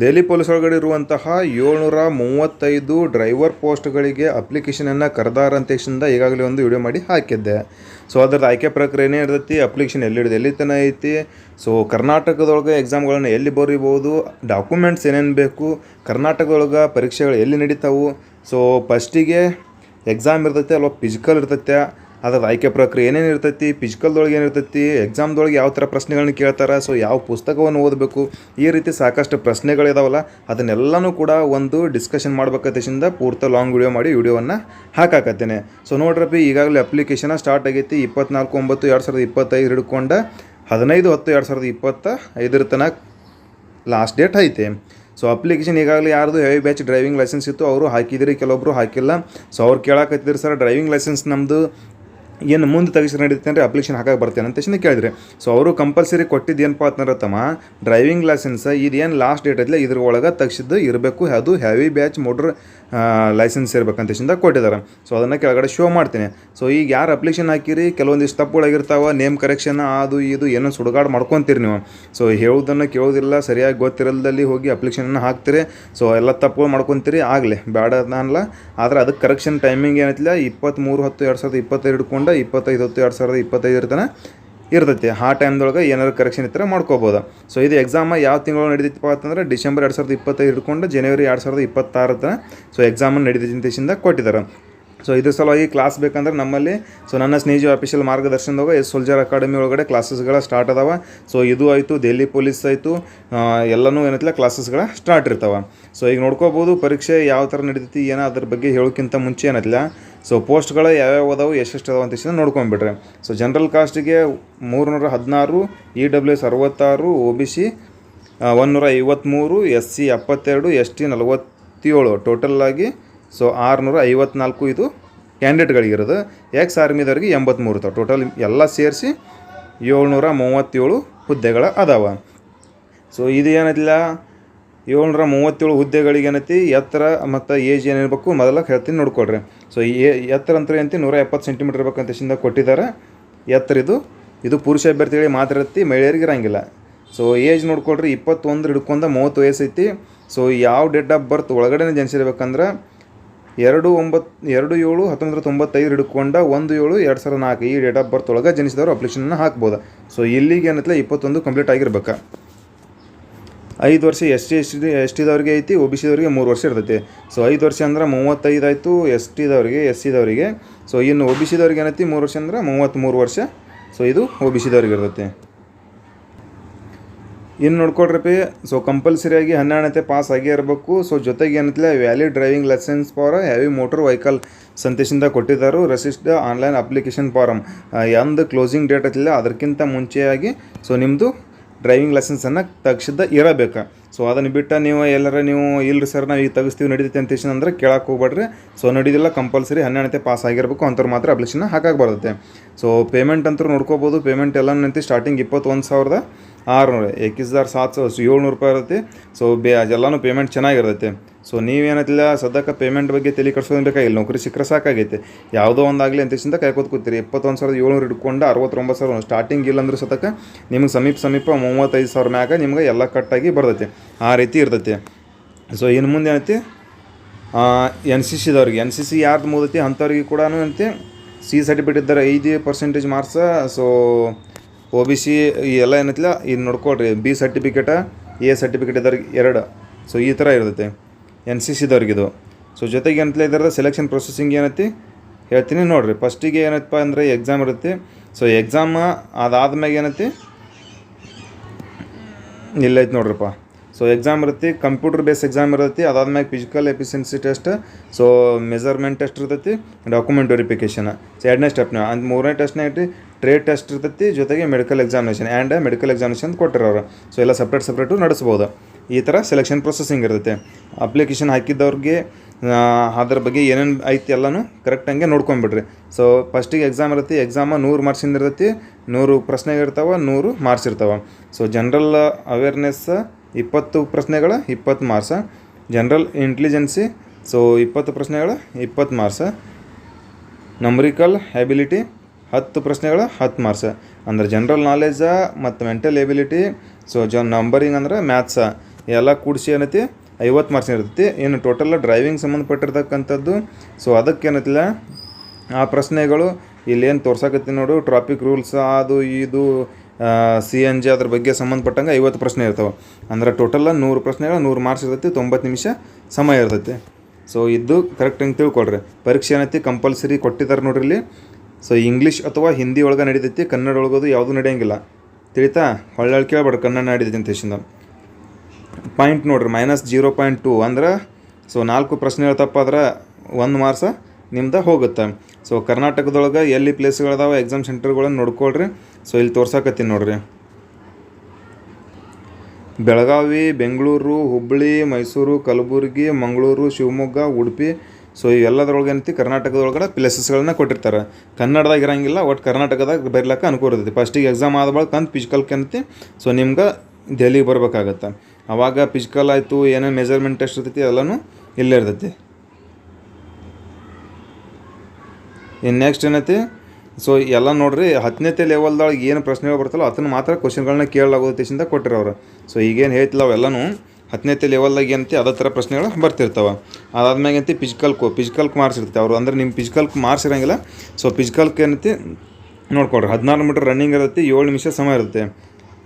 Delhi police ಒಳಗಡೆ ಇರುವಂತಹ ಏಳ್ನೂರ ಮೂವತ್ತೈದು ಡ್ರೈವರ್ ಪೋಸ್ಟ್ಗಳಿಗೆ ಅಪ್ಲಿಕೇಶನನ್ನು ಅಂತ ಈಗಾಗಲೇ ಒಂದು ವಿಡಿಯೋ ಮಾಡಿ ಹಾಕಿದ್ದೆ. ಸೊ ಅದರ ಆಯ್ಕೆ ಪ್ರಕ್ರಿಯೆ ಏನೇ ಇರ್ತೈತಿ? ಅಪ್ಲಿಕೇಶನ್ ಎಲ್ಲಿ ಹಿಡಿದು ಎಲ್ಲಿ ತನಕ ಐತಿ? ಸೊ ಕರ್ನಾಟಕದೊಳಗೆ ಎಕ್ಸಾಮ್ಗಳನ್ನು ಎಲ್ಲಿ ಬರೀಬೋದು ಡಾಕ್ಯುಮೆಂಟ್ಸ್ ಏನೇನು ಬೇಕು? ಕರ್ನಾಟಕದೊಳಗೆ ಪರೀಕ್ಷೆಗಳು ಎಲ್ಲಿ ನಡೀತಾವು? ಸೊ ಫಸ್ಟಿಗೆ ಎಕ್ಸಾಮ್ ಇರ್ತೈತೆ, ಅಲ್ವಾ ಫಿಸಿಕಲ್ ಇರ್ತೈತೆ? ಅದ್ರದ್ದು ಆಯ್ಕೆ ಪ್ರಕ್ರಿಯೆ ಏನೇನು ಇರ್ತೈತಿ ಫಿಸಿಕಲ್ದೊಳಗೆ ಏನಿರ್ತೈತಿ ಎಕ್ಸಾಮ್ದೊಳಗೆ ಯಾವ ಥರ ಪ್ರಶ್ನೆಗಳನ್ನ ಕೇಳ್ತಾರೆ ಸೊ ಯಾವ ಪುಸ್ತಕವನ್ನು ಓದಬೇಕು, ಈ ರೀತಿ ಸಾಕಷ್ಟು ಪ್ರಶ್ನೆಗಳಿದಾವಲ್ಲ ಅದನ್ನೆಲ್ಲನೂ ಕೂಡ ಒಂದು ಡಿಸ್ಕಷನ್ ಮಾಡ್ಬೇಕಂತೇಶಿಂದ ಪೂರ್ತಿ ಲಾಂಗ್ ವಿಡಿಯೋ ಮಾಡಿ ವಿಡಿಯೋವನ್ನು ಹಾಕಾಕತ್ತೇನೆ. ಸೊ ನೋಡ್ರಪ್ಪಿ ಈಗಾಗಲೇ ಅಪ್ಲಿಕೇಶನ ಸ್ಟಾರ್ಟ್ ಆಗೈತಿ ಇಪ್ಪತ್ನಾಲ್ಕು, ಒಂಬತ್ತು, ಎರಡು ಸಾವಿರದ ಇಪ್ಪತ್ತೈದು ಹಿಡ್ಕೊಂಡು ಹದಿನೈದು, ಹತ್ತು, ಎರಡು ಸಾವಿರದ ಇಪ್ಪತ್ತ ಐದರ ತನಕ ಲಾಸ್ಟ್ ಡೇಟ್ ಐತೆ. ಸೊ ಅಪ್ಲಿಕೇಶನ್ ಈಗಾಗಲೇ ಯಾರ್ದು ಹೆವಿ ಬ್ಯಾಚ್ ಡ್ರೈವಿಂಗ್ ಲೈಸೆನ್ಸ್ ಇತ್ತು, ಅವರು ಹಾಕಿದಿರಿ ಕೆಲವೊಬ್ಬರು ಹಾಕಿಲ್ಲ. ಸೊ ಅವ್ರು ಕೇಳಾಕತ್ತಿದ್ರು, ಸರ್ ಡ್ರೈವಿಂಗ್ ಲೈಸೆನ್ಸ್ ನಮ್ಮದು ಏನು ಮುಂದೆ ತೆಗಿಸಿ ನಡೀತೆ ಅಂದರೆ ಅಪ್ಲಿಕೇಶನ್ ಹಾಕಕ್ಕೆ ಬರ್ತೇನೆ ಅಂತ ತಕ್ಷಣ ಕೇಳಿದ್ರೆ ಸೊ ಅವರು ಕಂಪಲ್ಸರಿ ಕೊಟ್ಟಿದ್ದು ಏನಪ್ಪ ಅಂತಂದ್ರೆ ತಮ್ಮ ಡ್ರೈವಿಂಗ್ ಲೈಸೆನ್ಸ್ ಇದೇನು ಲಾಸ್ಟ್ ಡೇಟ್ ಐತಿಲ್ಲ ಇದ್ರ ಒಳಗೆ ತೆಗ್ಸಿದ್ದು ಇರಬೇಕು, ಅದು ಹೆವಿ ಬ್ಯಾಚ್ ಮೋಟ್ರ್ ಲೈಸೆನ್ಸ್ ಇರಬೇಕಂತ ತಕ್ಷಣ ಕೊಟ್ಟಿದ್ದಾರೆ. ಸೊ ಅದನ್ನು ಕೆಳಗಡೆ ಶೋ ಮಾಡ್ತೀನಿ. ಸೊ ಈಗ ಯಾರು ಅಪ್ಲಿಕೇಶನ್ ಹಾಕಿರಿ, ಕೆಲವೊಂದಿಷ್ಟು ತಪ್ಪುಗಳಾಗಿರ್ತಾವ ನೇಮ್ ಕರೆಕ್ಷನ್ ಅದು ಇದು, ಏನೋ ಸುಡುಗಾಡು ಮಾಡ್ಕೊತೀರಿ ನೀವು. ಸೊ ಹೇಳೋದನ್ನು ಕೇಳೋದಿಲ್ಲ, ಸರಿಯಾಗಿ ಗೊತ್ತಿರಲ್ದಲ್ಲಿ ಹೋಗಿ ಅಪ್ಲಿಕೇಶನ್ ಹಾಕ್ತೀರಿ. ಸೊ ಎಲ್ಲ ತಪ್ಪುಗಳು ಮಾಡ್ಕೊತೀರಿ, ಆಗಲಿ ಬೇಡ ಅನ್ನಲ್ಲ. ಆದರೆ ಅದಕ್ಕೆ ಕರೆಕ್ಷನ್ ಟೈಮಿಂಗ್ ಏನೈತಿಲ್ಲ ಇಪ್ಪತ್ತ್ಮೂರು ಹತ್ತು ಎರಡು ಸಾವಿರದ ಇಪ್ಪತ್ತೈದು ಹಿಡ್ಕೊಂಡು ಇಪ್ಪತ್ತೈದು ಹತ್ತು ಎರಡು ಸಾವಿರದ ಇಪ್ಪತ್ತೈದರ ತನಕ ಇರ್ತೈತಿ. ಆ ಟೈಮ್ದೊಳಗೆ ಏನಾದ್ರು ಕರೆಕ್ಷನ್ ಇದ್ದರೆ ಮಾಡ್ಕೋಬೋದು. ಸೊ ಇದು ಎಕ್ಸಾಮ ಯಾವ ತಿಂಗಳು ನಡೀತಪ್ಪ ಅಂತಂದ್ರೆ ಡಿಸೆಂಬರ್ ಎರಡು ಸಾವಿರದ ಇಪ್ಪತ್ತೈದು ಹಿಡ್ಕೊಂಡು ಜನವರಿ ಎರಡು ಸಾವಿರದ ಇಪ್ಪತ್ತಾರ ತನಕ ಸೊ ಎಕ್ಸಾಮನ್ನು ನಡೀತಿಂದ ಕೊಟ್ಟಿದ್ದಾರೆ. ಸೊ ಇದ್ರ ಸಲುವಾಗಿ ಕ್ಲಾಸ್ ಬೇಕಂದ್ರೆ ನಮ್ಮಲ್ಲಿ ಸೊ ನನ್ನ ಸ್ನೇಹಿ ಆಫೀಷಿಯಲ್ ಮಾರ್ಗದರ್ಶನದಾಗ ಎಸ್ ಸೋಲ್ಜರ್ ಅಕಾಡೆಮಿ ಒಳಗಡೆ ಕ್ಲಾಸಸ್ಗಳ ಸ್ಟಾರ್ಟ್ ಅದಾವ. ಸೊ ಇದು ಆಯಿತು ದೆಹಲಿ ಪೊಲೀಸ್ ಆಯಿತು ಎಲ್ಲನೂ ಏನೈತಿಲ್ಲ ಕ್ಲಾಸಸ್ಗಳ ಸ್ಟಾರ್ಟ್ ಇರ್ತಾವೆ. ಸೊ ಈಗ ನೋಡ್ಕೋಬೋದು ಪರೀಕ್ಷೆ ಯಾವ ಥರ ನಡೀತೈತಿ, ಏನೋ ಅದ್ರ ಬಗ್ಗೆ ಹೇಳೋಕ್ಕಿಂತ ಮುಂಚೆ ಏನೈತಿಲ್ಲ ಸೊ ಪೋಸ್ಟ್ಗಳು ಯಾವ್ಯಾವ ಅದಾವು, ಎಷ್ಟೆಷ್ಟು ಅದಾವ ಅಂತ ನೋಡ್ಕೊಂಬಿಟ್ರೆ ಸೊ ಜನರಲ್ ಕಾಸ್ಟಿಗೆ ಮೂರುನೂರ ಹದಿನಾರು ಇ ಡಬ್ಲ್ಯೂ ಎಸ್ ಅರವತ್ತಾರು ಒ ಬಿ ಸಿ ಒಂದುನೂರ ಐವತ್ತ್ಮೂರು ಎಸ್ ಸಿ ಎಪ್ಪತ್ತೆರಡು ಎಸ್ ಟಿ ನಲವತ್ತೇಳು ಟೋಟಲ್ಲಾಗಿ ಸೊ ಆರುನೂರ ಐವತ್ನಾಲ್ಕು ಇದು ಕ್ಯಾಂಡಿಡೇಟ್ಗಳಿಗಿರೋದು ಎಕ್ಸ್ ಆರ್ಮಿದವ್ರಿಗೆ ಎಂಬತ್ತ್ಮೂರು ಇರ್ತಾವೆ ಟೋಟಲ್ ಎಲ್ಲ ಸೇರಿಸಿ ಏಳ್ನೂರ ಮೂವತ್ತೇಳು ಹುದ್ದೆಗಳ ಅದಾವ. ಸೊ ಇದು ಏನೈತಿಲ್ಲ? ಏಳ್ನೂರ ಮೂವತ್ತೇಳು ಹುದ್ದೆಗಳಿಗೆ ಏನೈತಿ? ಎತ್ತರ ಮತ್ತು ಏಜ್ ಏನಿರಬೇಕು ಮೊದಲ ಹೇಳ್ತೀನಿ ನೋಡ್ಕೊಳ್ರಿ. ಸೊ ಏ ಎತ್ತರ ಅಂತ ಏನಂತಿ? ನೂರ ಎಪ್ಪತ್ತು ಸೆಂಟಿಮೀಟರ್ ಇರಬೇಕಂತ ಶಿಂದ ಕೊಟ್ಟಿದ್ದಾರೆ. ಎತ್ತರ ಇದು. ಇದು ಪುರುಷ ಅಭ್ಯರ್ಥಿಗಳಿಗೆ ಮಾತ್ರ ಇರತ್ತಿ, ಮಹಿಳೆಯರಿಗೆ ಇರಂಗಿಲ್ಲ. ಸೊ ಏಜ್ ನೋಡ್ಕೊಳ್ರಿ ಇಪ್ಪತ್ತೊಂದು ಹಿಡ್ಕೊಂಡ ಮೂವತ್ತು ವಯಸ್ಸು ಐತಿ ಸೊ ಯಾವ ಡೇಟ್ ಆಫ್ ಬರ್ತ್ ಒಳಗಡೆ ಜನಿಸಿರ್ಬೇಕಂದ್ರೆ ಎರಡು ಒಂಬತ್ತು ಎರಡು ಏಳು ಹತ್ತೊಂಬತ್ತು ತೊಂಬತ್ತೈದು ಹಿಡ್ಕೊಂಡ ಒಂದು ಏಳು ಎರಡು ಸಾವಿರದ ನಾಲ್ಕು ಈ ಡೇಟ್ ಆಫ್ ಬರ್ತ್ ಒಳಗೆ ಜನಿಸಿದವರು ಅಪ್ಲಿಕೇಶನ್ನ ಹಾಕ್ಬೋದು. ಸೊ ಇಲ್ಲಿಗೆ ಏನೈತಲ್ಲ ಇಪ್ಪತ್ತೊಂದು ಕಂಪ್ಲೀಟ್ ಆಗಿರ್ಬೇಕು. ಐದು ವರ್ಷ S T S T, S ಟಿದವ್ರಿಗೆ ಐತಿ ಒ ಬಿ ಸಿದವ್ರಿಗೆ ಮೂರು ವರ್ಷ ಇರ್ತೈತಿ. ಸೊ ಐದು ವರ್ಷ ಅಂದ್ರೆ ಮೂವತ್ತೈದು ಆಯಿತು ಎಸ್ ಟಿದವ್ರಿಗೆ, ಎಸ್ ಸಿದವರಿಗೆ. ಸೊ ಇನ್ನು ಒ ಬಿ ಸಿದವ್ರಿಗೆ ಏನೈತಿ? ಮೂರು ವರ್ಷ ಅಂದ್ರೆ ಮೂವತ್ತ್ಮೂರು ವರ್ಷ. ಸೊ ಇದು ಒ ಬಿ ಸಿದವ್ರಿಗೆ ಇರ್ತೈತಿ. ಇನ್ನು ನೋಡ್ಕೊಳ್ರಪ್ಪಿ ಸೊ ಕಂಪಲ್ಸರಿಯಾಗಿ ಹನ್ನೆರಡನೇ ಪಾಸ್ ಆಗೇ ಇರಬೇಕು. ಸೊ ಜೊತೆಗೆ ಏನೈತಿಲ್ಲ valid driving licence for heavy motor vehicle ಸಂತೇಶಿಂದ ಕೊಟ್ಟಿದ್ದಾರೆ. ರಸಿಸ್ಟ್ ಆನ್ಲೈನ್ ಅಪ್ಲಿಕೇಶನ್ ಫಾರಮ್ ಎಂದು ಕ್ಲೋಸಿಂಗ್ ಡೇಟ್ ಐತಿಲ್ಲ ಅದಕ್ಕಿಂತ ಮುಂಚೆಯಾಗಿ. ಸೊ ನಿಮ್ಮದು ಡ್ರೈವಿಂಗ್ ಲೈಸೆನ್ಸನ್ನು ತೆಗ್ಸಿದ್ದ ಇರಬೇಕು. ಸೊ ಅದನ್ನು ಬಿಟ್ಟು ನೀವು ಎಲ್ಲರ ನೀವು ಇಲ್ಲ ಸರ್ ನಾವು ಈಗ ತೆಗಿಸ್ತೀವಿ ನಡೀತೈತೆ ಅಂತ ಅಂದ್ರೆ ಕೇಳಕ್ಕೆ ಹೋಗ್ಬೇಡ್ರಿ. ಸೊ ನಡೀದಿಲ್ಲ ಕಂಪಲ್ಸರಿ ಹನ್ನೆರಡನೇ ಪಾಸ್ ಆಗಿರಬೇಕು ಅಂಥವ್ರು ಮಾತ್ರ ಅಪ್ಲಿಕೇಶನ್ ಹಾಕಕ್ಕೆ ಬರುತ್ತೆ. ಸೊ ಪೇಮೆಂಟ್ ಅಂತೂ ನೋಡ್ಕೋಬೋದು. ಪೇಮೆಂಟ್ ಎಲ್ಲ ನಿಂತು ಸ್ಟಾರ್ಟಿಂಗ್ ಇಪ್ಪತ್ತೊಂದು ಸಾವಿರದ ಆರುನೂರು ಎಕ್ಕಿಸ್ ಹಜಾರ್ ಸಾತ್ ಸಾವಿರ ಏಳ್ನೂರು ರೂಪಾಯಿ ಇರುತ್ತೆ. ಸೊ ಬೇ, ಅದೆಲ್ಲನೂ ಪೇಮೆಂಟ್ ಚೆನ್ನಾಗಿರ್ತೈತೆ. ಸೊ ನೀವೇನತ್ತಿಲ್ಲ ಸದ್ಯಕ್ಕೆ ಪೇಮೆಂಟ್ ಬಗ್ಗೆ ತಲೆ ಕಟ್ಸೋದು ಬೇಕಾಗಿಲ್ಲ ನೌಕರಿ ಸಿಕ್ಕರೆ ಸಾಕಾಗೈತೆ. ಯಾವುದೋ ಒಂದಾಗಲಿ ಅಂತೇಸಿಂದ ಕಾಯ್ಕೋತ ಕೂತೀರಿ ಇಪ್ಪತ್ತೊಂದು ಸಾವಿರದ ಏಳ್ನೂರು ಹಿಡ್ಕೊಂಡು ಅರವತ್ತೊಂಬತ್ತು ಸಾವಿರ ಸ್ಟಾರ್ಟಿಂಗ್ ಇಲ್ಲ ಅಂದ್ರೆ ಸತಕ ನಿಮ್ಗೆ ಸಮೀಪ ಸಮೀಪ ಮೂವತ್ತೈದು ಸಾವಿರ ಮ್ಯಾಗ ನಿಮ್ಗೆ ಎಲ್ಲ ಕಟ್ಟಾಗಿ ಬರ್ತೈತೆ. ಆ ರೀತಿ ಇರ್ತೈತೆ. ಸೊ ಇನ್ನು ಮುಂದೆ ಏನೈತಿ? ಎನ್ ಸಿ ಸಿದವ್ರಿಗೆ ಎನ್ ಸಿ ಸಿ ಯಾರ್ದು ಮುದೈತಿ ಅಂಥವ್ರಿಗೆ ಕೂಡ ಏನೈತಿ? ಸಿ ಸರ್ಟಿಫಿಕೇಟ್ ಇದ್ದಾರೆ, ಐದು percentage marks so O B C ಎಲ್ಲ ಏನೈತಿಲ್ಲ? ಇದು ನೋಡ್ಕೊಳ್ರಿ. ಬಿ ಸರ್ಟಿಫಿಕೇಟ ಎ ಸರ್ಟಿಫಿಕೇಟ್ ಇದ್ದವ್ರಿಗೆ ಎರಡು. ಸೊ ಈ ಥರ ಇರ್ತೈತೆ. ಎನ್ ಸಿ ಸಿದವ್ರಿಗಿದು ಸೊ ಜೊತೆಗೆ ಅಂತಲೇ ಇದ್ರೆ ಸೆಲೆಕ್ಷನ್ ಪ್ರೊಸೆಸಿಂಗ್ ಏನೈತಿ? ಹೇಳ್ತೀನಿ ನೋಡಿರಿ. ಫಸ್ಟಿಗೆ ಏನಪ್ಪ ಅಂದರೆ ಎಕ್ಸಾಮ್ ಇರುತ್ತೆ. ಸೊ ಎಕ್ಸಾಮ ಅದಾದ್ಮ್ಯಾಗ ಏನೈತಿ? ಇಲ್ಲೈತಿ ನೋಡ್ರಪ್ಪ. ಸೊ ಎಕ್ಸಾಮ್ ಇರುತ್ತೆ. ಕಂಪ್ಯೂಟರ್ ಬೇಸ್ ಎಕ್ಸಾಮ್ ಇರುತ್ತೆ. ಮ್ಯಾಗ physical efficiency test so measurement test ಇರ್ತೈತಿ. ಡಾಕ್ಯುಮೆಂಟ್ ವೆರಿಫಿಕೇಷನ್ ಸೊ ಎರಡನೇ ಸ್ಟೆಪ್ನ ಅಂತ ಮೂರನೇ ಟೆಸ್ಟ್ನ ಐತಿ ಟ್ರೇಡ್ ಟೆಸ್ಟ್ ಇರ್ತೈತಿ. ಜೊತೆಗೆ medical examination and medical examination ಕೊಟ್ಟಿರೋರು. So ಎಲ್ಲ ಸಪ್ರೇಟ್ ಸಪ್ರೇಟು ನಡೆಸ್ಬೋದು. ಈ ಥರ ಸೆಲೆಕ್ಷನ್ ಪ್ರೊಸೆಸಿಂಗ್ ಇರುತ್ತೆ. ಅಪ್ಲಿಕೇಶನ್ ಹಾಕಿದ್ದವ್ರಿಗೆ ಅದ್ರ ಬಗ್ಗೆ ಏನೇನು ಐತಿ ಎಲ್ಲನೂ ಕರೆಕ್ಟ್ ಹಂಗೆ ನೋಡ್ಕೊಂಬಿಡ್ರಿ. ಸೊ ಫಸ್ಟಿಗೆ ಎಕ್ಸಾಮ್ ಇರುತ್ತೆ ಎಕ್ಸಾಮ ನೂರು ಮಾರ್ಕ್ಸಿಂದ ಇರ್ತೈತಿ, ನೂರು ಪ್ರಶ್ನೆಗಳಿರ್ತಾವೆ ನೂರು ಮಾರ್ಕ್ಸ್ ಇರ್ತಾವೆ. ಸೊ ಜನ್ರಲ್ ಅವೇರ್ನೆಸ್ ಇಪ್ಪತ್ತು ಪ್ರಶ್ನೆಗಳ, ಇಪ್ಪತ್ತು ಮಾರ್ಕ್ಸ ಜನರಲ್ ಇಂಟೆಲಿಜೆನ್ಸಿ ಸೊ ಇಪ್ಪತ್ತು ಪ್ರಶ್ನೆಗಳ, ಇಪ್ಪತ್ತು ಮಾರ್ಕ್ಸ ನಂಬ್ರಿಕಲ್ ಹ್ಯಾಬಿಲಿಟಿ ಹತ್ತು ಪ್ರಶ್ನೆಗಳ, ಹತ್ತು ಮಾರ್ಕ್ಸ ಅಂದ್ರೆ ಜನರಲ್ ನಾಲೆಜ ಮತ್ತು ಮೆಂಟಲ್ ಎಬಿಲಿಟಿ ಸೊ ಜ ನಂಬರಿಂಗ್ ಅಂದ್ರೆ ಮ್ಯಾಥ್ಸ ಎಲ್ಲ ಕೂಡಿಸಿ ಏನೈತಿ? ಐವತ್ತು ಮಾರ್ಕ್ಸ್ ಇರ್ತೈತಿ. ಏನು ಟೋಟಲ್ ಡ್ರೈವಿಂಗ್ ಸಂಬಂಧಪಟ್ಟಿರ್ತಕ್ಕಂಥದ್ದು. ಸೊ ಅದಕ್ಕೆ ಏನೈತಿಲ್ಲ? ಆ ಪ್ರಶ್ನೆಗಳು ಇಲ್ಲೇನು ತೋರ್ಸಕತ್ತಿ ನೋಡು. ಟ್ರಾಫಿಕ್ ರೂಲ್ಸ್ ಅದು, ಇದು ಸಿ ಎನ್ ಜಿ ಅದ್ರ ಬಗ್ಗೆ ಸಂಬಂಧಪಟ್ಟಂಗೆ ಐವತ್ತು ಪ್ರಶ್ನೆ ಇರ್ತಾವೆ. ಅಂದ್ರೆ ಟೋಟಲ್ ನೂರು ಪ್ರಶ್ನೆಗಳು, ನೂರು ಮಾರ್ಕ್ಸ್ ಇರ್ತೈತಿ, ತೊಂಬತ್ತು ನಿಮಿಷ ಸಮಯ ಇರ್ತೈತಿ. ಸೊ ಇದು ಕರೆಕ್ಟ್ ಹಿಂಗೆ ತಿಳ್ಕೊಳ್ರಿ. ಪರೀಕ್ಷೆ ಏನೈತಿ? ಕಂಪಲ್ಸರಿ ಕೊಟ್ಟಿದ್ದಾರೆ ನೋಡ್ರಿ ಇಲ್ಲಿ. ಸೊ ಇಂಗ್ಲೀಷ್ ಅಥವಾ ಹಿಂದಿ ಒಳಗೆ ನಡೀತೈತಿ. ಕನ್ನಡ ಒಳಗೋದು ಯಾವುದೂ ನಡೆಯಂಗಿಲ್ಲ. ತಿಳಿತಾ? ಹೊಳ್ಳ ಕೇಳ್ಬೇಡ ಕನ್ನಡ ನಡೀತೈತಿ ಅಂತ ಪಾಯಿಂಟ್ ನೋಡ್ರಿ ಮೈನಸ್ ಜೀರೋ ಪಾಯಿಂಟ್ ಟು ಅಂದ್ರೆ ಸೊ ನಾಲ್ಕು ಪ್ರಶ್ನೆ ಹೇಳ್ತಪ್ಪ ತಪ್ಪಾದ್ರೆ ಒಂದು ಮಾರ್ಕ್ಸ ನಿಮ್ದು ಹೋಗುತ್ತೆ. ಸೊ ಕರ್ನಾಟಕದೊಳಗೆ ಎಲ್ಲಿ ಪ್ಲೇಸ್ಗಳಿದಾವೆ ಎಕ್ಸಾಮ್ ಸೆಂಟರ್ಗಳನ್ನು ನೋಡ್ಕೊಳ್ರಿ. ಸೊ ಇಲ್ಲಿ ತೋರ್ಸಾಕತ್ತೀನಿ ನೋಡ್ರಿ. ಬೆಳಗಾವಿ, ಬೆಂಗಳೂರು ಹುಬ್ಬಳ್ಳಿ ಮೈಸೂರು, ಕಲಬುರಗಿ, ಮಂಗಳೂರು, ಶಿವಮೊಗ್ಗ, ಉಡುಪಿ ಸೊ ಇವೆಲ್ಲದ್ರೊಳಗೆ ಏನೈತಿ, ಕರ್ನಾಟಕದೊಳಗಡೆ ಪ್ಲೇಸಸ್ಗಳನ್ನ ಕೊಟ್ಟಿರ್ತಾರೆ. ಕನ್ನಡದಾಗ ಇರಂಗಿಲ್ಲ ಒಟ್ಟು ಕರ್ನಾಟಕದಾಗ ಬರೀಲಕ್ಕ ಅನುಕೂಲ ಇರ್ತೈತಿ. ಫಸ್ಟಿಗೆ ಎಕ್ಸಾಮ್ ಆದ ಬಳಿಕ ಅಂತ ಫಿಸಿಕಲ್ಗೆ ಏನೈತಿ ಸೊ ನಿಮ್ಗೆ ದೆಹಲಿಗೆ ಬರ್ಬೇಕಾಗತ್ತೆ. ಅವಾಗ ಫಿಸಿಕಲ್ ಆಯಿತು, ಏನೇನು ಮೆಜರ್ಮೆಂಟ್ ಟೆಸ್ಟ್ ಇರ್ತೈತಿ ಎಲ್ಲನೂ ಇಲ್ಲೇ ಇರ್ತೈತಿ. ಇನ್ನು ನೆಕ್ಸ್ಟ್ ಏನೈತಿ? ಸೊ ಎಲ್ಲ ನೋಡಿರಿ, ಹತ್ತನೇತೆ ಲೆವೆಲ್ದೊಳಗೆ ಏನು ಪ್ರಶ್ನೆಗಳು ಬರ್ತಲ್ಲ ಅದನ್ನು ಮಾತ್ರ ಕ್ವಶನ್ಗಳನ್ನ ಕೇಳಲಾಗೋದೇಶಿಂದ ಕೊಟ್ಟಿರೋರು. ಸೊ ಈಗೇನು ಹೇಳ್ತಿಲ್ಲ ಅವೆಲ್ಲನೂ ಹತ್ತನೇತೆ ಲೆವೆಲ್ದಾಗ ಏನಂತೆ, ಅದೇ ಥರ ಪ್ರಶ್ನೆಗಳು ಬರ್ತಿರ್ತಾವೆ. ಅದಾದ್ಮೇಲೆ ಫಿಸಿಕಲ್ ಫಿಸಿಕಲ್ಕು ಫಿಸಿಕಲ್ಕ್ ಮಾರ್ಕ್ಸ್ ಅವರು ಅಂದ್ರೆ ನಿಮ್ಮ ಫಿಸಿಕಲ್ಕ್ ಮಾರ್ಕ್ಸ್ ಇರಂಗಿಲ್ಲ. ಸೊ ಫಿಸಿಕಲ್ಕ್ ಏನೈತಿ? ನೋಡ್ಕೊಳ್ರಿ, ಹದಿನಾರು ಮೀಟ್ರ್ ರನ್ನಿಂಗ್ ಇರುತ್ತೆ, ಏಳು ನಿಮಿಷ ಸಮಯ ಇರುತ್ತೆ.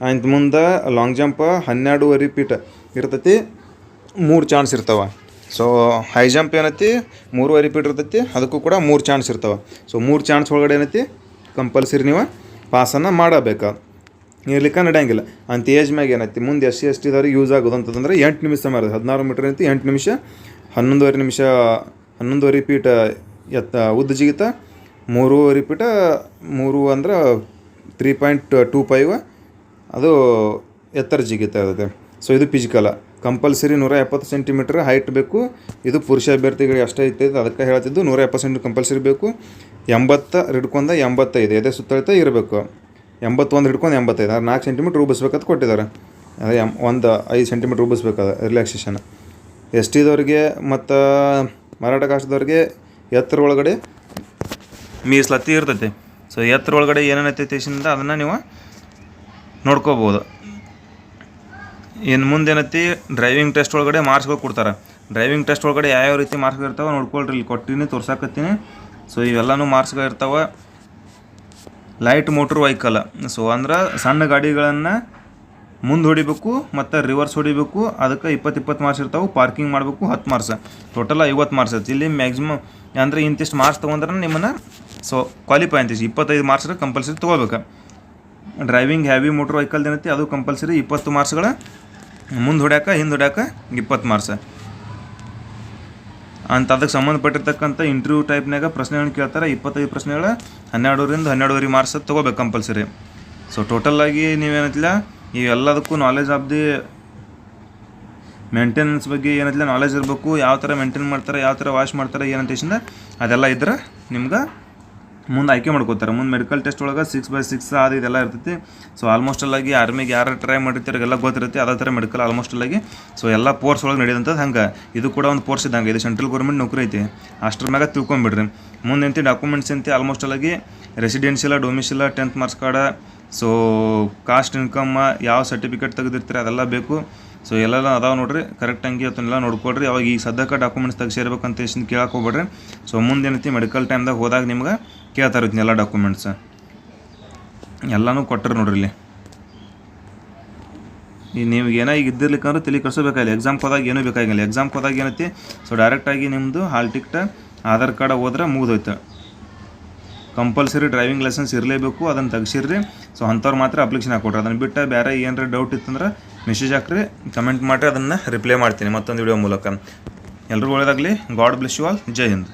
ಆಯ್ತು ಮುಂದೆ ಲಾಂಗ್ ಜಂಪ್ ಹನ್ನೆರಡುವರೆ ಫೀಟ್ ಇರ್ತೈತಿ, ಮೂರು ಚಾನ್ಸ್ ಇರ್ತಾವೆ. ಸೊ ಹೈ ಜಂಪ್ ಏನೈತಿ, ಮೂರುವರೆ ರಿಪೀಟ್ ಇರ್ತೈತಿ, ಅದಕ್ಕೂ ಕೂಡ ಮೂರು ಚಾನ್ಸ್ ಇರ್ತಾವೆ. ಸೊ ಮೂರು ಚಾನ್ಸ್ ಒಳಗಡೆ ಏನೈತಿ ಕಂಪಲ್ಸರಿ ನೀವು ಪಾಸನ್ನು ಮಾಡಬೇಕು. ಇರ್ಲಿಕ್ಕೆ ನಡೆಯಂಗಿಲ್ಲ. ಅಂತ ಏಜ್ ಮ್ಯಾಗ ಏನೈತಿ, ಮುಂದೆ ಎಸ್ ಸಿ ಎಸ್ ಟಿದವ್ರಿಗೆ ಯೂಸ್ ಆಗೋದು ಅಂತಂದ್ರೆ ಎಂಟು ನಿಮಿಷ ಇರುತ್ತೆ ಹದಿನಾರು ಮೀಟ್ರ್ ಐತಿ ಎಂಟು ನಿಮಿಷ, ಹನ್ನೊಂದುವರೆ ನಿಮಿಷ, ಹನ್ನೊಂದುವರೆ ಪೀಟ ಎತ್ತ, ಉದ್ದ ಜಿಗಿತ ಮೂರು ರಿಪೀಟ ಮೂರು ಅಂದ್ರೆ ತ್ರೀ ಪಾಯಿಂಟ್ ಟೂ ಫೈವ್ ಅದು ಎತ್ತರ ಜಿಗಿತ ಇರುತ್ತೆ ಸೊ ಇದು ಫಿಸಿಕಲ ಕಂಪಲ್ಸರಿ ನೂರ ಎಪ್ಪತ್ತು ಸೆಂಟಿಮೀಟ್ರ್ ಹೈಟ್ ಬೇಕು. ಇದು ಪುರುಷ ಅಭ್ಯರ್ಥಿಗಳಿಗೆ ಅಷ್ಟೇ ಐತೆ ಅದಕ್ಕೆ ಹೇಳ್ತಿದ್ದು ನೂರ ಎಪ್ಪತ್ತು ಸೆಂಟಿ ಕಂಪಲ್ಸರಿ ಬೇಕು. ಎಂಬತ್ತ ಹಿಡ್ಕೊಂಡ ಎಂಬತ್ತೈದು. ಎದೆ ಸುತ್ತಳತೆ ಇರಬೇಕು. ಎಂಬತ್ತೊಂದು ಹಿಡ್ಕೊಂಡು ಎಂಬತ್ತೈದು. ಆರು ನಾಲ್ಕು ಸೆಂಟಿಮೀಟ್ರ್ ರೂಪಿಸ್ಬೇಕಂತ ಕೊಟ್ಟಿದ್ದಾರೆ. ಅದೇ ಎಂ, ಒಂದು ಐದು ಸೆಂಟಿಮೀಟ್ರ್ ರೂಪಿಸ್ಬೇಕಾದ ರಿಲ್ಯಾಕ್ಸೇಷನ್ ಎಸ್ ಟಿದವ್ರಿಗೆ ಮತ್ತು ಮರಾಠ ಕಾಷ್ಟದವ್ರಿಗೆ ಎತ್ತರ ಒಳಗಡೆ ಮೀಸಲಾತಿ ಇರ್ತೈತೆ. ಸೊ ಎತ್ತರ ಒಳಗಡೆ ಏನೇನೈತೆ ಅದನ್ನು ನೀವು ನೋಡ್ಕೋಬೋದು. ಮುಂದೆ ಏನೈತಿ ಡ್ರೈವಿಂಗ್ ಟೆಸ್ಟ್ ಒಳಗಡೆ ಮಾರ್ಕ್ಸ್ಗಳು ಕೊಡ್ತಾರೆ. ಡ್ರೈವಿಂಗ್ ಟೆಸ್ಟ್ ಒಳಗಡೆ ಯಾವ್ಯಾವ ರೀತಿ ಮಾರ್ಕ್ಸ್ ಇರ್ತಾವೆ ನೋಡ್ಕೊಳ್ರಿ, ಇಲ್ಲಿ ಕೊಟ್ಟಿನಿ, ತೋರ್ಸಾಕತ್ತೀನಿ. ಸೊ ಇವೆಲ್ಲನೂ ಮಾರ್ಕ್ಸ್ಗಳು ಇರ್ತಾವೆ. ಲೈಟ್ ಮೋಟ್ರ್ ವೆಹಿಕಲ್ ಸೊ ಅಂದ್ರೆ ಸಣ್ಣ ಗಾಡಿಗಳನ್ನು ಮುಂದೆ ಹೊಡಿಬೇಕು ಮತ್ತು ರಿವರ್ಸ್ ಹೊಡಿಬೇಕು. ಅದಕ್ಕೆ ಇಪ್ಪತ್ತು ಇಪ್ಪತ್ತು ಮಾರ್ಕ್ಸ್ ಇರ್ತಾವೆ ಪಾರ್ಕಿಂಗ್ ಮಾಡಬೇಕು ಹತ್ತು ಮಾರ್ಕ್ಸ್ ಟೋಟಲ್ ಐವತ್ತು ಮಾರ್ಕ್ಸ್ ಐತಿ ಇಲ್ಲಿ ಮ್ಯಾಕ್ಸಿಮಮ್ ಅಂದರೆ ಇಂತಿಷ್ಟು ಮಾರ್ಕ್ಸ್ ತೊಗೊಂಡ್ರೆ ನಿಮ್ಮನ್ನು ಸೊ ಕ್ವಾಲಿಫೈ ಅಂತೀವಿ ಇಪ್ಪತ್ತೈದು ಮಾರ್ಕ್ಸ್ ಕಂಪಲ್ಸರಿ ತೊಗೋಬೇಕು. ಡ್ರೈವಿಂಗ್ ಹ್ಯಾವಿ ಮೋಟ್ರ್ ವೆಹಿಕಲ್ ಏನೈತಿ, ಅದು ಕಂಪಲ್ಸರಿ ಇಪ್ಪತ್ತು ಮಾರ್ಕ್ಸ್ಗಳ, ಮುಂದೆ ಹೊಡ್ಯಾಕ, ಹಿಂದೆ ಹೊಡ್ಯಾಕ ಇಪ್ಪತ್ತು ಮಾರ್ಕ್ಸ್. ಅಂತ ಅದಕ್ಕೆ ಸಂಬಂಧಪಟ್ಟಿರ್ತಕ್ಕಂಥ ಇಂಟರ್ವ್ಯೂ ಟೈಪ್ನಾಗ ಪ್ರಶ್ನೆಗಳನ್ನ ಕೇಳ್ತಾರೆ, ಇಪ್ಪತ್ತೈದು ಪ್ರಶ್ನೆಗಳ ಹನ್ನೆರಡರಿಂದ ಹನ್ನೆರಡುವರೆ ಮಾರ್ಕ್ಸ್ ತೊಗೋಬೇಕು ಕಂಪಲ್ಸರಿ. ಸೊ ಟೋಟಲಾಗಿ ಈ ಎಲ್ಲದಕ್ಕೂ ನಾಲೆಜ್ ಆಫ್ ದಿ ಮೇಂಟೆನೆನ್ಸ್ ಬಗ್ಗೆ ಏನತ್ತಿಲ್ಲ ನಾಲೆಜ್ ಇರಬೇಕು ಯಾವ ಥರ ಮೇಂಟೈನ್ ಮಾಡ್ತಾರೆ ಯಾವ ಥರ ವಾಶ್ ಮಾಡ್ತಾರೆ, ಏನಂತ ಅದೆಲ್ಲ ಇದ್ರೆ ನಿಮ್ಗೆ ಮುಂದೆ ಆಯ್ಕೆ ಮಾಡ್ಕೋತಾರೆ. ಮುಂದೆ ಮೆಡಿಕಲ್ ಟೆಸ್ಟ್ ಒಳಗೆ ಸಿಕ್ಸ್ ಬೈ ಸಿಕ್ಸ್ ಅದು ಇದೆಲ್ಲ ಇರ್ತೈತಿ. ಸೊ ಆಲ್ಮೋಸ್ಟ್ ಅಲ್ಲಾಗಿ ಆರ್ಮಿಗೆ ಯಾರು ಟ್ರೈ ಮಾಡಿರ್ತಾರೆ ಎಲ್ಲ ಗೊತ್ತಿರುತ್ತೆ. ಅದೇ ಥರ ಮೆಡಿಕಲ್ ಆಲ್ಮೋಸ್ಟ್ ಅಲ್ಲಾಗಿ. ಸೊ ಎಲ್ಲ ಪೋರ್ಸ್ ಒಳಗೆ ನಡೆಯೋದಂಥದ್ದು ಹಂಗೆ. ಇದು ಕೂಡ ಒಂದು ಪೋರ್ಸ್ ಇದ್ದಂಗೆ. ಇದು ಸೆಂಟ್ರಲ್ ಗೌರ್ಮೆಂಟ್ ನೌಕರಿ ಐತಿ. ಅಷ್ಟರ ಮ್ಯಾಗ ತಿಳ್ಕೊಂಬಿಡ್ರಿ. ಮುಂದೆ ಎಂತಿ ಡಾಕ್ಯುಮೆಂಟ್ಸ್ ಎಂತಿ almost ಅಲ್ಲಾಗಿ residential domicile tenth marks card so caste income ಯಾವ ಸರ್ಟಿಫಿಕೇಟ್ ತೆಗೆದಿರ್ತಾರೆ ಅದೆಲ್ಲ ಬೇಕು. ಸೊ ಎಲ್ಲ ಅದಾವೆ ನೋಡ್ರಿ ಕರೆಕ್ಟ್ ಹಂಗೆ ಅದನ್ನೆಲ್ಲ ನೋಡ್ಕೊಳ್ರಿ. ಅವಾಗ ಈ ಸದ್ಯಕ್ಕೆ ಡಾಕ್ಯುಮೆಂಟ್ಸ್ ತೆಗ್ಸಿರ್ಬೇಕಂತ ಎಷ್ಟು ಕೇಳಕ್ಕೆ ಹೋಗ್ಬೇಡ್ರಿ. ಸೊ ಮುಂದೆ ಏನೈತಿ ಮೆಡಿಕಲ್ ಟೈಮ್ದಾಗ ಹೋದಾಗ ನಿಮ್ಗೆ ಕೇಳ್ತಾರೆ ಇದನ್ನೆಲ್ಲ ಡಾಕ್ಯುಮೆಂಟ್ಸ್ ಎಲ್ಲನೂ ಕೊಟ್ಟರು ನೋಡ್ರಿ ಇಲ್ಲಿ. ಈ ನೀವು ಏನೋ ಈಗ ಇದ್ದಿರ್ಲಿಕ್ಕಂದ್ರೆ ತಲೆ ಕಳಿಸಬೇಕಾಗಿಲ್ಲ. ಎಕ್ಸಾಮ್ಗೆ ಹೋದಾಗ ಏನೂ ಬೇಕಾಗಿಲ್ಲ. ಎಕ್ಸಾಮ್ಗೆ ಹೋದಾಗ ಏನೈತಿ? ಸೊ ಡೈರೆಕ್ಟಾಗಿ ನಿಮ್ಮದು ಹಾಲ್ ಟಿಕೆಟ್ ಆಧಾರ್ ಕಾರ್ಡ್ ಹೋದ್ರೆ ಮುಗಿದೋಯ್ತು. ಕಂಪಲ್ಸರಿ ಡ್ರೈವಿಂಗ್ ಲೈಸೆನ್ಸ್ ಇರಲೇಬೇಕು, ಅದನ್ನು ತೆಗ್ಸಿರ್ರಿ. ಸೊ ಅಂಥವ್ರು ಮಾತ್ರ ಅಪ್ಲಿಕೇಶನ್ ಹಾಕ್ಕೊಡ್ರಿ. ಅದನ್ನು ಬಿಟ್ಟು ಬೇರೆ ಏನಾರ ಡೌಟ್ ಇತ್ತಂದ್ರೆ ಮೆಸೇಜ್ ಹಾಕ್ರಿ ಕಮೆಂಟ್ ಮಾಡಿರಿ, ಅದನ್ನು ರಿಪ್ಲೈ ಮಾಡ್ತೀನಿ ಮತ್ತೊಂದು ವಿಡಿಯೋ ಮೂಲಕ. ಎಲ್ರಿಗೂ ಒಳ್ಳೆಯದಾಗಲಿ God bless you all Jai Hind.